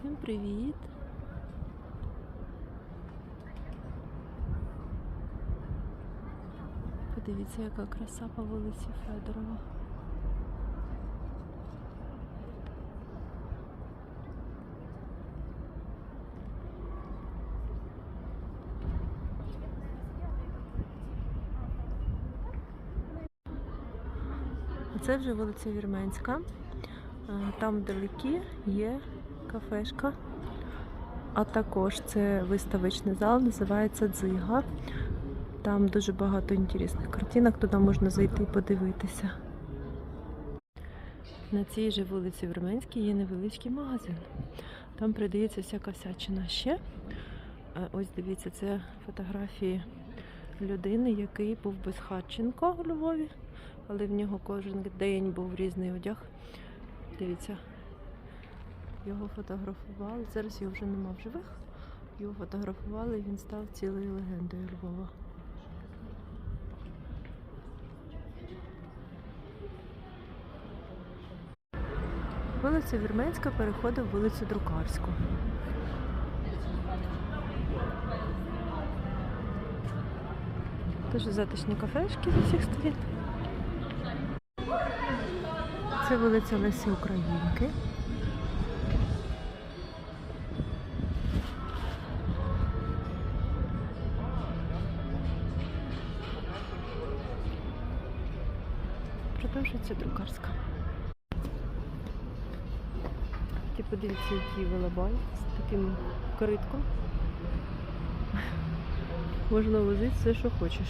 Всім привіт! Подивіться, яка краса по вулиці Федорова. Це вже вулиця Вірменська. Е, Там вдалекі є кафешка. А також це виставочний зал, називається Дзига. Там дуже багато інтересних картинок, туди можна зайти і подивитися. На цій же вулиці Вірменській є невеличкий магазин. Там продається всяка всячина ще. Ось дивіться, це фотографії людини, який був безхатченко у Львові, але в нього кожен день був різний одяг. Дивіться, його фотографували. Зараз його вже нема в живих. Його фотографували і він став цілою легендою Львова. Вулиця Вірменська переходить в вулицю Друкарську. Дуже затишні кафешки з усіх сторін. Це вулиця Лесі Українки. Продовжується друкарська. Ти подивіться, який велобай з таким коритком. Можна возити все, що хочеш.